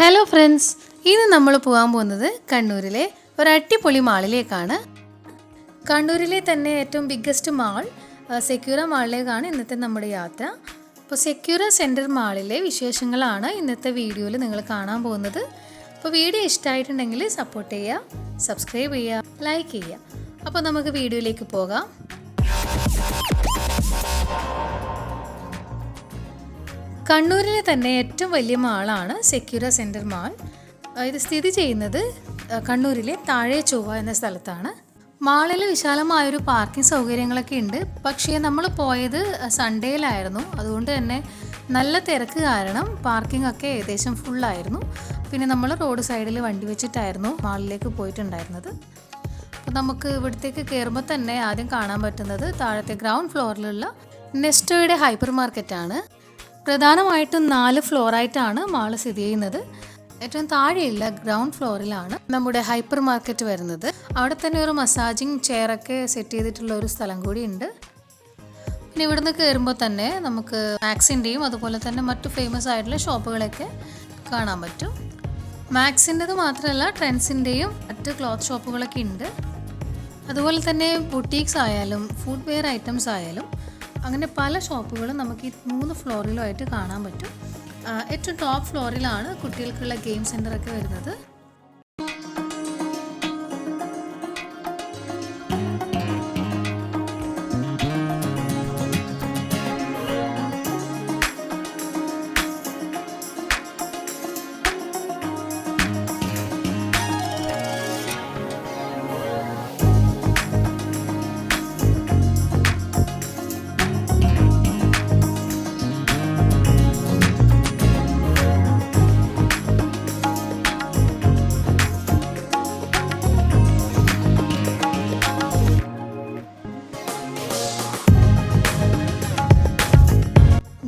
Hello friends ഇന്ന് നമ്മൾ പോകാൻ പോകുന്നത് കണ്ണൂരിലെ ഒരു അടിപൊളി മാളിലേക്കാണ്. കണ്ണൂരിലെ തന്നെ ഏറ്റവും ബിഗ്ഗസ്റ്റ് മാൾ സെക്യൂര മാളിലേക്കാണ് ഇന്നത്തെ നമ്മുടെ യാത്ര. അപ്പോൾ സെക്യൂര സെന്റർ മാളിലെ വിശേഷങ്ങളാണ് ഇന്നത്തെ വീഡിയോയിൽ നിങ്ങൾ കാണാൻ പോകുന്നത്. അപ്പോൾ വീഡിയോ ഇഷ്ടമായിട്ടുണ്ടെങ്കിൽ സപ്പോർട്ട് ചെയ്യുക സബ്സ്ക്രൈബ് ചെയ്യുക ലൈക്ക് ചെയ്യുക. അപ്പോൾ നമുക്ക് വീഡിയോയിലേക്ക് പോകാം. കണ്ണൂരിലെ തന്നെ ഏറ്റവും വലിയ മാളാണ് സെക്യൂര സെന്റർ മാൾ. ഇത് സ്ഥിതി ചെയ്യുന്നത് കണ്ണൂരിലെ താഴെ ചൊവ്വ എന്ന സ്ഥലത്താണ്. മാളിൽ വിശാലമായൊരു പാർക്കിംഗ് സൗകര്യങ്ങളൊക്കെ ഉണ്ട്. പക്ഷേ നമ്മൾ പോയത് സൺഡേയിലായിരുന്നു. അതുകൊണ്ട് തന്നെ നല്ല തിരക്ക് കാരണം പാർക്കിംഗ് ഒക്കെ ഏകദേശം ഫുള്ളായിരുന്നു. പിന്നെ നമ്മൾ റോഡ് സൈഡിൽ വണ്ടി വെച്ചിട്ടായിരുന്നു മാളിലേക്ക് പോയിട്ടുണ്ടായിരുന്നത്. അപ്പോൾ നമുക്ക് ഇവിടത്തേക്ക് കയറുമ്പോൾ തന്നെ ആദ്യം കാണാൻ പറ്റുന്നത് താഴത്തെ ഗ്രൗണ്ട് ഫ്ലോറിലുള്ള നെസ്റ്റോയുടെ ഹൈപ്പർ മാർക്കറ്റാണ് പ്രധാനമായിട്ടും നാല് ഫ്ലോറായിട്ടാണ് മാൾ സ്ഥിതി ചെയ്യുന്നത്. ഏറ്റവും താഴെയുള്ള ഗ്രൗണ്ട് ഫ്ലോറിലാണ് നമ്മുടെ ഹൈപ്പർ മാർക്കറ്റ് വരുന്നത്. അവിടെ തന്നെ ഒരു മസാജിങ് ചെയറൊക്കെ സെറ്റ് ചെയ്തിട്ടുള്ള ഒരു സ്ഥലം കൂടി ഉണ്ട്. പിന്നെ ഇവിടുന്ന് കയറുമ്പോൾ തന്നെ നമുക്ക് മാക്സിന്റെയും അതുപോലെ തന്നെ മറ്റു ഫേമസ് ആയിട്ടുള്ള ഷോപ്പുകളൊക്കെ കാണാൻ പറ്റും. മാക്സിന്റെത് മാത്രമല്ല ട്രെൻഡ്സിന്റെയും മറ്റ് ക്ലോത്ത് ഷോപ്പുകളൊക്കെ ഉണ്ട്. അതുപോലെ തന്നെ ബുട്ടീക്സ് ആയാലും ഫുഡ് വെയർ ഐറ്റംസ് ആയാലും അങ്ങനെ പല ഷോപ്പുകളും നമുക്ക് ഈ മൂന്ന് ഫ്ലോറിലുമായിട്ട് കാണാൻ പറ്റും. ഏറ്റവും ടോപ്പ് ഫ്ലോറിലാണ് കുട്ടികൾക്കുള്ള ഗെയിം സെന്ററൊക്കെ വരുന്നത്.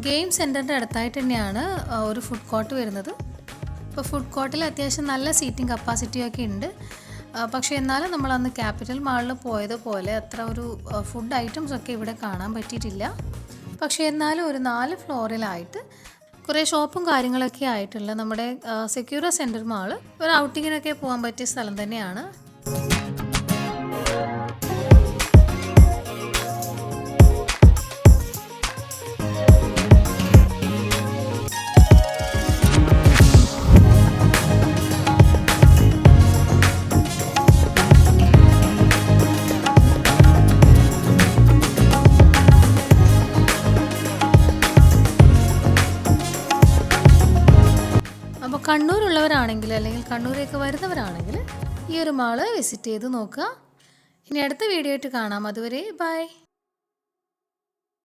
ഗെയിം സെന്ററിന്റെ അടുത്തായിട്ട് തന്നെയാണ് ഒരു ഫുഡ് കോർട്ട് വരുന്നത്. ഇപ്പോൾ ഫുഡ് കോർട്ടിൽ അത്യാവശ്യം നല്ല സീറ്റിംഗ് കപ്പാസിറ്റി ഒക്കെ ഉണ്ട്. പക്ഷേ എന്നാലും നമ്മൾ അന്ന് ക്യാപിറ്റൽ മാളിൽ പോയതുപോലെ അത്ര ഒരു ഫുഡ് ഐറ്റംസ് ഒക്കെ ഇവിടെ കാണാൻ പറ്റിയിട്ടില്ല. പക്ഷേ എന്നാലും ഒരു നാല് ഫ്ലോറിലായിട്ട് കുറേ ഷോപ്പും കാര്യങ്ങളൊക്കെ ആയിട്ടുള്ള നമ്മുടെ സെക്യൂര സെന്റർ മാൾ ഒരു ഔട്ടിങ്ങിനൊക്കെ പോകാൻ പറ്റിയ സ്ഥലം തന്നെയാണ്. കണ്ണൂരുള്ളവരാണെങ്കിൽ അല്ലെങ്കിൽ കണ്ണൂരേക്ക് വരുന്നവരാണെങ്കിൽ ഈ ഒരു മാൾ വിസിറ്റ് ചെയ്ത് നോക്കുക. ഇനി അടുത്ത വീഡിയോ ആയിട്ട് കാണാം. അതുവരെ ബൈ